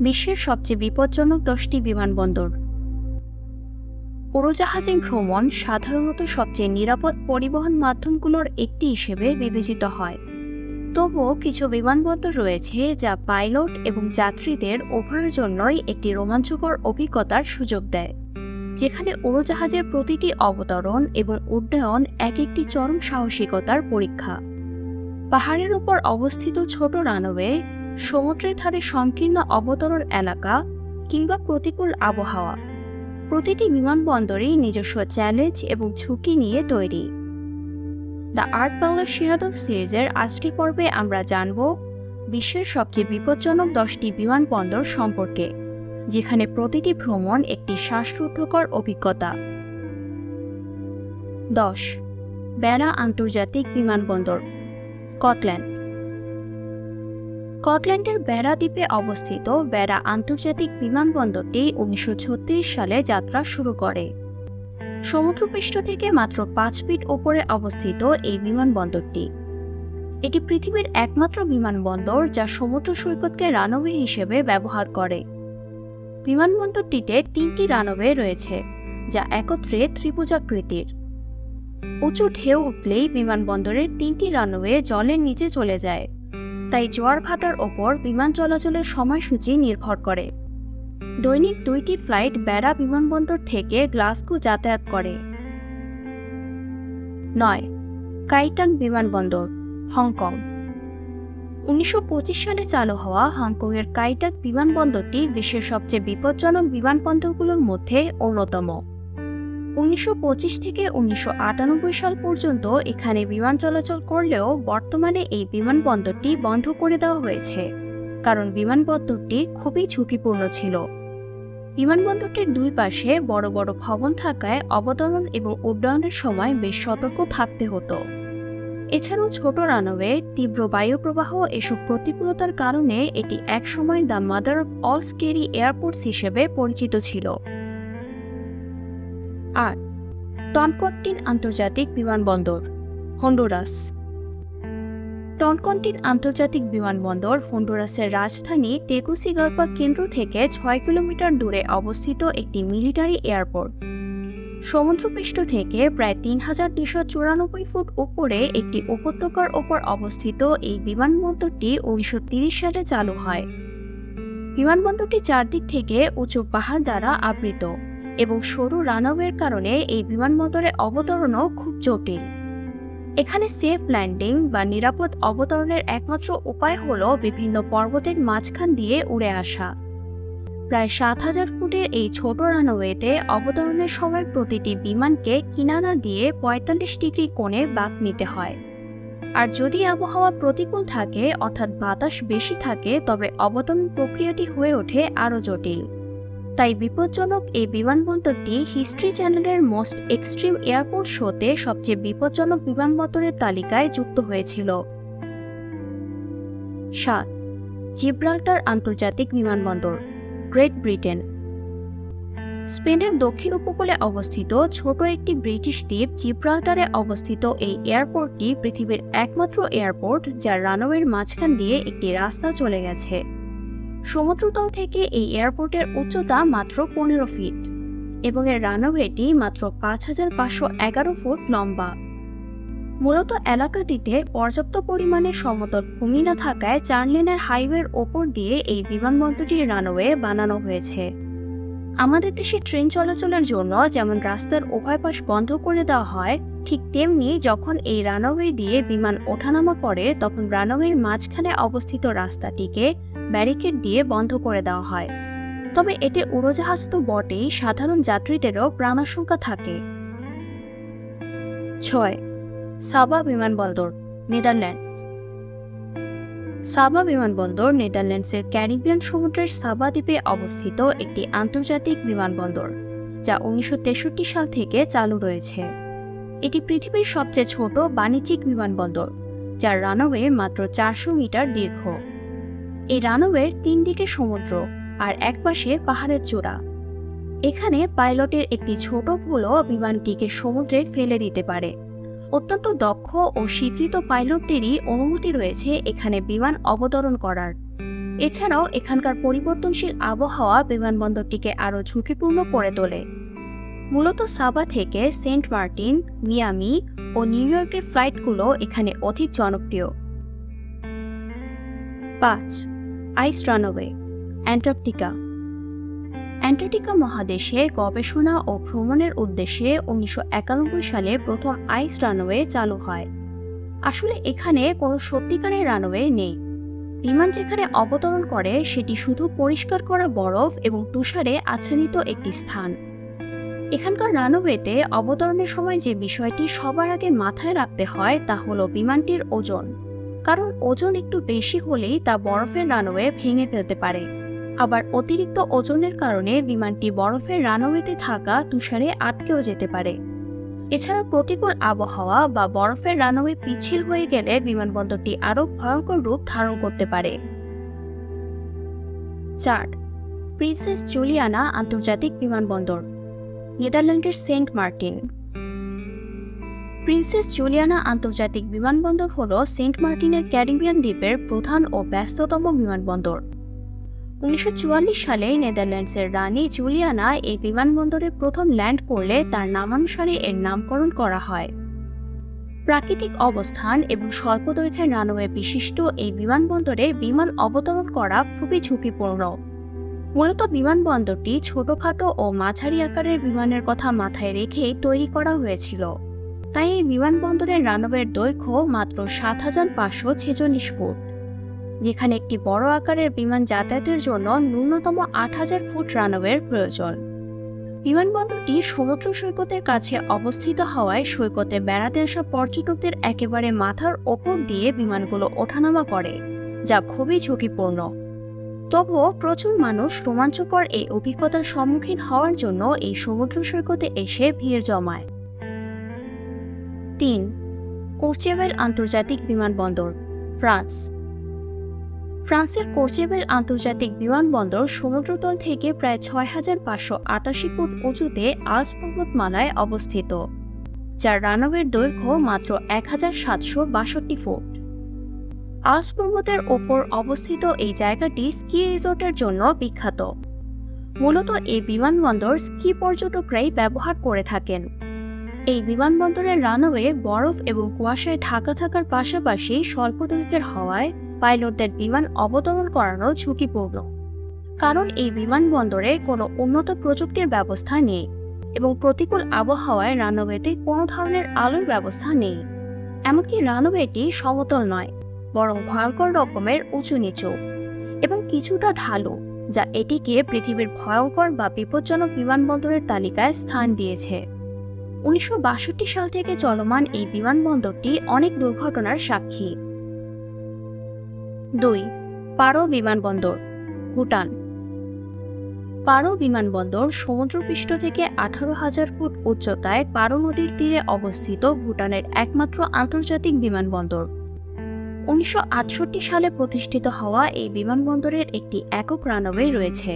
বিশ্বের সবচেয়ে বিপজ্জনক দশটি বিমানবন্দর। উড়োজাহাজে ভ্রমণ সাধারণত সবচেয়ে নিরাপদ পরিবহন মাধ্যমগুলোর একটি হিসেবে বিবেচিত হয়। তবুও কিছু বিমানবন্দর রয়েছে যা পাইলট এবং যাত্রীদের উভয়ের জন্যই একটি রোমাঞ্চকর অভিজ্ঞতার সুযোগ দেয়, যেখানে উড়োজাহাজের প্রতিটি অবতরণ এবং উড্ডয়ন এক একটি চরম সাহসিকতার পরীক্ষা। পাহাড়ের উপর অবস্থিত ছোট রানওয়ে সমুদ্রের ধারে সংকীর্ণ অবতরণ এলাকা কিংবা প্রতিকূল আবহাওয়া। প্রতিটি বিমানবন্দরই নিজস্ব চ্যালেঞ্জ এবং ঝুঁকি নিয়ে তৈরি। দ্য আর্ট বাংলা শিরাদব সিরিজের আজকের পর্বে আমরা জানব বিশ্বের সবচেয়ে বিপজ্জনক দশটি বিমানবন্দর সম্পর্কে, যেখানে প্রতিটি ভ্রমণ একটি শ্বাসরুদ্ধকর অভিজ্ঞতা। দশ ব্যারা আন্তর্জাতিক বিমানবন্দর, স্কটল্যান্ড। স্কটল্যান্ডের বেড়া দ্বীপে অবস্থিত বেড়া আন্তর্জাতিক বিমানবন্দরটি উনিশশো ছত্রিশ সালে যাত্রা শুরু করে। সমুদ্রপৃষ্ঠ থেকে মাত্র পাঁচ ফিট ওপরে অবস্থিত এই বিমানবন্দরটি। এটি পৃথিবীর একমাত্র বিমানবন্দর যা সমুদ্র সৈকতকে রানওয়ে হিসেবে ব্যবহার করে। বিমানবন্দরটিতে তিনটি রানওয়ে রয়েছে, যা একত্রে ত্রিভুজাকৃতির। উঁচু ঢেউ উঠলেই বিমানবন্দরের তিনটি রানওয়ে জলের নিচে চলে যায়। তাই জোয়ার ভাটার ওপর বিমান চলাচলের সময়সূচি নির্ভর করে। দৈনিক দুইটি ফ্লাইট বেড়া বিমানবন্দর থেকে গ্লাসগো যাতায়াত করে। নয় কাইটাং বিমানবন্দর, হংকং। উনিশশো পঁচিশ সালে চালু হওয়া হংকংয়ের কাইটাক বিমানবন্দরটি বিশ্বের সবচেয়ে বিপজ্জনক বিমানবন্দরগুলোর মধ্যে অন্যতম। উনিশশো পঁচিশ থেকে উনিশশো আটানব্বই সাল পর্যন্ত এখানে বিমান চলাচল করলেও বর্তমানে এই বিমানবন্দরটি বন্ধ করে দেওয়া হয়েছে, কারণ বিমানবন্দরটি খুবই ঝুঁকিপূর্ণ ছিল। বিমানবন্দরটির দুই পাশে বড় বড় ভবন থাকায় অবতরণ এবং উড্ডয়নের সময় বেশ সতর্ক থাকতে হতো। এছাড়াও ছোট রানওয়ে, তীব্র বায়ুপ্রবাহ এসব প্রতিকূলতার কারণে এটি একসময় the mother of all scary airports হিসেবে পরিচিত ছিল। আট টনকন্টিন আন্তর্জাতিক বিমানবন্দর, হন্ডুরাস। টনকন্টিন আন্তর্জাতিক বিমানবন্দর, হন্ডুরাসের রাজধানী তেগুসিগালপা কেন্দ্র থেকে ছয় কিলোমিটার দূরে অবস্থিত একটি মিলিটারি এয়ারপোর্ট। সমুদ্রপৃষ্ঠ থেকে প্রায় তিন হাজার দুশো চুরানব্বই ফুট উপরে একটি উপত্যকার ওপর অবস্থিত এই বিমানবন্দরটি উনিশশো সালে চালু হয়। বিমানবন্দরটি চারদিক থেকে উঁচু পাহাড় দ্বারা আবৃত। এবং সরু রানওয়ের কারণে এই বিমানবন্দরে অবতরণও খুব জটিল। এখানে সেফ ল্যান্ডিং বা নিরাপদ অবতরণের একমাত্র উপায় হল বিভিন্ন পর্বতের মাঝখান দিয়ে উড়ে আসা। প্রায় সাত হাজার ফুটের এই ছোট রানওয়েতে অবতরণের সময় প্রতিটি বিমানকে কিনারা দিয়ে পঁয়তাল্লিশ ডিগ্রি কোণে বাঁক নিতে হয়। আর যদি আবহাওয়া প্রতিকূল থাকে, অর্থাৎ বাতাস বেশি থাকে, তবে অবতরণ প্রক্রিয়াটি হয়ে ওঠে আরও জটিল। তাই বিপজ্জনক এই বিমানবন্দরটি হিস্ট্রি চ্যানেলের মোস্ট এক্সট্রিম এয়ারপোর্ট শোতে সবচেয়ে বিপজ্জনক বিমানবন্দরের তালিকায় যুক্ত হয়েছিল। সাত, জিব্রাল্টার আন্তর্জাতিক বিমানবন্দর, গ্রেট ব্রিটেন। স্পেনের দক্ষিণ উপকূলে অবস্থিত ছোট একটি ব্রিটিশ দ্বীপ জিব্রাল্টারে অবস্থিত এই এয়ারপোর্টটি পৃথিবীর একমাত্র এয়ারপোর্ট, যার রানওয়ের মাঝখান দিয়ে একটি রাস্তা চলে গেছে। সমুদ্রতল থেকে এই এয়ারপোর্টের উচ্চতা মাত্র পনেরো ফিট এবং এর রানওয়েটি মাত্র পাঁচ হাজার পাঁচশো এগারো ফুট লম্বা। মূলত এলাকাটিতে পর্যাপ্ত পরিমাণে সমতল ভূমি না থাকায় চার লেনের হাইওয়ের ওপর দিয়ে এই বিমানবন্দরটির রানওয়ে বানানো হয়েছে। আমাদের দেশে ট্রেন চলাচলের জন্য যেমন রাস্তার উভয় পাশ বন্ধ করে দেওয়া হয়, ঠিক তেমনি যখন এই রানওয়ে দিয়ে বিমান ওঠানামা করে তখন রানওয়ের মাঝখানে অবস্থিত রাস্তাটিকে ব্যারিকেড দিয়ে বন্ধ করে দেওয়া হয়। তবে এতে উড়োজাহাজ তো বটেই, সাধারণ যাত্রীদেরও প্রাণাশঙ্কা থাকে। ছয়, সাবা বিমানবন্দর, নেদারল্যান্ডস। সাবা বিমানবন্দর, নেদারল্যান্ডসের ক্যারিবিয়ান সমুদ্রের সাবা দ্বীপে অবস্থিত একটি আন্তর্জাতিক বিমানবন্দর, যা উনিশশো তেষট্টি সাল থেকে চালু রয়েছে। এটি পৃথিবীর সবচেয়ে ছোট বাণিজ্যিক বিমানবন্দর, যার রানওয়ে মাত্র চারশো মিটার দীর্ঘ। এই রানওয়ের তিন দিকে সমুদ্র আর একপাশে পাহাড়ের চূড়া। এখানে পাইলটের একটি ছোট ভুলও বিমানটিকে সমুদ্রে ফেলে দিতে পারে। অত্যন্ত দক্ষ ও স্বীকৃত পাইলটদেরই অনুমতি রয়েছে এখানে বিমান অবতরণ করার। এছাড়াও এখানকার পরিবর্তনশীল আবহাওয়া বিমানবন্দরটিকে আরও ঝুঁকিপূর্ণ করে তোলে। মূলত সাবা থেকে সেন্ট মার্টিন, মিয়ামি ও নিউ ইয়র্কের ফ্লাইটগুলো এখানে অধিক জনপ্রিয়। পাঁচ আইস রানওয়ে, অ্যান্টার্কটিকা। অ্যান্টার্কটিকা মহাদেশে গবেষণা ও ভ্রমণের উদ্দেশ্যে উনিশশো একানব্বই সালে প্রথম আইস রানওয়ে চালু হয়। আসলে এখানে কোনো সত্যিকারের রানওয়ে নেই। বিমান যেখানে অবতরণ করে, সেটি শুধু পরিষ্কার করা বরফ এবং তুষারে আচ্ছাদিত একটি স্থান। এখানকার রানওয়েতে অবতরণের সময় যে বিষয়টি সবার আগে মাথায় রাখতে হয়, তা হলো বিমানটির ওজন। কারণ ওজন একটু বেশি হলেই তা বরফের রানওয়ে ভেঙে ফেলতে পারে। আবার অতিরিক্ত ওজনের কারণে বিমানটি বরফের রানওয়েতে থাকা তুষারে আটকেও যেতে পারে। এছাড়া প্রতিকূল আবহাওয়া বা বরফের রানওয়ে পিছিল হয়ে গেলে বিমানবন্দরটি আরও ভয়ঙ্কর রূপ ধারণ করতে পারে। চার, প্রিন্সেস জুলিয়ানা আন্তর্জাতিক বিমানবন্দর, নেদারল্যান্ডের সেন্ট মার্টিন। প্রিন্সেস জুলিয়ানা আন্তর্জাতিক বিমানবন্দর হল সেন্ট মার্টিনের ক্যারিবিয়ান দ্বীপের প্রধান ও ব্যস্ততম বিমানবন্দর। উনিশশো চুয়াল্লিশ সালে নেদারল্যান্ডসের রানী জুলিয়ানা এই বিমানবন্দরে প্রথম ল্যান্ড করলে তার নামানুসারে এর নামকরণ করা হয়। প্রাকৃতিক অবস্থান এবং স্বল্প দৈর্ঘ্যের রানওয়ে বিশিষ্ট এই বিমানবন্দরে বিমান অবতরণ করা খুবই ঝুঁকিপূর্ণ। মূলত বিমানবন্দরটি ছোটখাটো ও মাঝারি আকারের বিমানের কথা মাথায় রেখেই তৈরি করা হয়েছিল। তাই এই বিমানবন্দরের রানওয়ের দৈর্ঘ্য মাত্র সাত হাজার পাঁচশো ছেচল্লিশ ফুট, যেখানে একটি বড় আকারের বিমান যাতায়াতের জন্য ন্যূনতম আট হাজার ফুট রানওয়ের প্রয়োজন। বিমানবন্দরটি সমুদ্র সৈকতের কাছে অবস্থিত হওয়ায় সৈকতে বেড়াতে আসা পর্যটকদের একেবারে মাথার ওপর দিয়ে বিমানগুলো ওঠানামা করে, যা খুবই ঝুঁকিপূর্ণ। তবুও প্রচুর মানুষ রোমাঞ্চকর এই অভিজ্ঞতার সম্মুখীন হওয়ার জন্য এই সমুদ্র সৈকতে এসে ভিড় জমায়। তিন কোর্চেভেল আন্তর্জাতিক বিমানবন্দর, ফ্রান্স। ফ্রান্সের কোর্চেভেল আন্তর্জাতিক বিমানবন্দর সমুদ্রতল থেকে প্রায় ছয় হাজার পাঁচশো আটাশি ফুট উঁচুতে আলস পর্বতমালায় অবস্থিত, যার রানওয়ের দৈর্ঘ্য মাত্র এক হাজার সাতশো বাষট্টি ফুট। আলস পর্বতের ওপর অবস্থিত এই জায়গাটি স্কি রিসোর্টের জন্য বিখ্যাত। মূলত এই বিমানবন্দর স্কি পর্যটকরাই ব্যবহার করে থাকেন। এই বিমানবন্দরের রানওয়ে বরফ এবং কুয়াশায় ঢাকা থাকার পাশাপাশি স্বল্প দৈর্ঘ্যের হওয়ায় পাইলটদের বিমান অবতরণ করানো ঝুঁকিপূর্ণ। কারণ এই বিমানবন্দরে কোনো উন্নত প্রযুক্তির ব্যবস্থা নেই এবং প্রতিকূল আবহাওয়ায় রানওয়েতে কোনো ধরনের আলোর ব্যবস্থা নেই। এমনকি রানওয়েটি সমতল নয়, বরং ভয়ঙ্কর রকমের উঁচু নিচু এবং কিছুটা ঢালু, যা এটিকে পৃথিবীর ভয়ঙ্কর বা বিপজ্জনক বিমানবন্দরের তালিকায় স্থান দিয়েছে। উনিশশো বাষট্টি সাল থেকে চলমান এই বিমানবন্দরটি অনেক দুর্ঘটনার সাক্ষী। দুই, পারো বিমানবন্দর, ভুটান। পারো বিমানবন্দর সমুদ্রপৃষ্ঠ থেকে আঠারো হাজার ফুট উচ্চতায় পারো নদীর তীরে অবস্থিত ভুটানের একমাত্র আন্তর্জাতিক বিমানবন্দর। উনিশশো আটষট্টি সালে প্রতিষ্ঠিত হওয়া এই বিমানবন্দরের একটি একক রানওয়ে রয়েছে,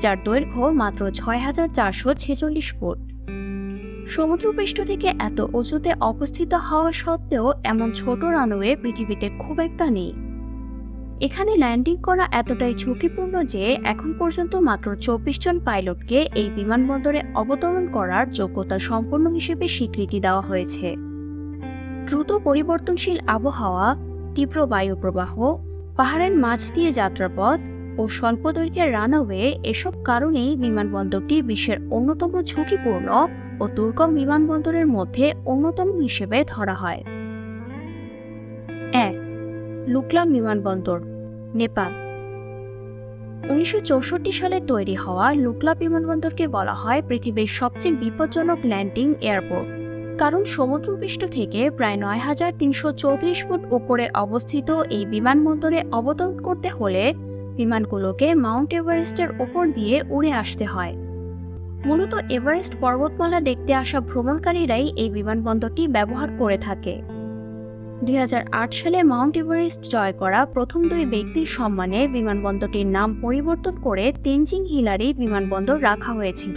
যার দৈর্ঘ্য মাত্র ছয় হাজার চারশো ছেচল্লিশ ফুট। সমুদ্রপৃষ্ঠ থেকে এত উঁচুতে অবস্থিত হওয়া সত্ত্বেও এমন ছোট রানওয়ে পৃথিবীতে খুব একটা নেই। এখানে ল্যান্ডিং করা এতটাই ঝুঁকিপূর্ণ যে এখন পর্যন্ত মাত্র চব্বিশ জন পাইলটকে এই বিমানবন্দরে অবতরণ করার যোগ্যতা সম্পন্ন হিসেবে স্বীকৃতি দেওয়া হয়েছে। দ্রুত পরিবর্তনশীল আবহাওয়া, তীব্র বায়ু প্রবাহ পাহাড়ের মাঝ দিয়ে যাত্রাপথ ও স্বল্প দৈর্ঘ্যের রানওয়ে এসব কারণেই বিমানবন্দরটি বিশ্বের অন্যতম ঝুঁকিপূর্ণ ও দুর্গম বিমানবন্দরের মধ্যে অন্যতম হিসেবে ধরা হয়। এক, লুকলাম বিমানবন্দর, নেপাল। উনিশশো চৌষট্টি সালে তৈরি হওয়া লুকলা বিমানবন্দরকে বলা হয় পৃথিবীর সবচেয়ে বিপজ্জনক ল্যান্ডিং এয়ারপোর্ট। কারণ সমুদ্রপৃষ্ঠ থেকে প্রায় নয় হাজার তিনশো চৌত্রিশ ফুট উপরে অবস্থিত এই বিমানবন্দরে অবতরণ করতে হলে বিমানগুলোকে মাউন্ট এভারেস্টের ওপর দিয়ে উড়ে আসতে হয়। মূলত এভারেস্ট পর্বতমালা দেখতে আসা ভ্রমণকারীরাই এই বিমানবন্দরটি ব্যবহার করে থাকে। দুই হাজার আট সালে মাউন্ট এভারেস্ট জয় করা প্রথম দুই ব্যক্তির সম্মানে বিমানবন্দরটির নাম পরিবর্তন করে তেনজিং হিলারি বিমানবন্দর রাখা হয়েছিল।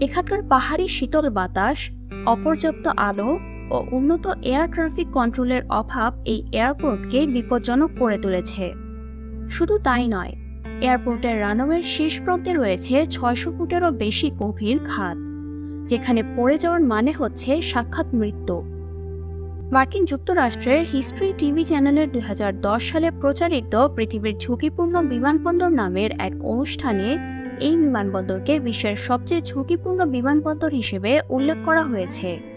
এখানকার পাহাড়ি শীতল বাতাস, অপর্যাপ্ত আলো ও উন্নত এয়ার ট্রাফিক কন্ট্রোলের অভাব এই এয়ারপোর্টকে বিপজ্জনক করে তুলেছে। শুধু তাই নয় এয়ারপোর্টের রানওয়ের শেষ প্রান্তে রয়েছে ছয়শো ফুটেরও বেশি গভীর খাত যেখানে পড়ে যাওয়ার মানে হচ্ছে সাক্ষাৎ মৃত্যু। মার্কিন যুক্তরাষ্ট্রের হিস্ট্রি টিভি চ্যানেলের দুই হাজার দশ সালে প্রচারিত পৃথিবীর ঝুঁকিপূর্ণ বিমানবন্দর নামের এক অনুষ্ঠানে এই বিমানবন্দরকে বিশ্বের সবচেয়ে ঝুঁকিপূর্ণ বিমানবন্দর হিসেবে উল্লেখ করা হয়েছে।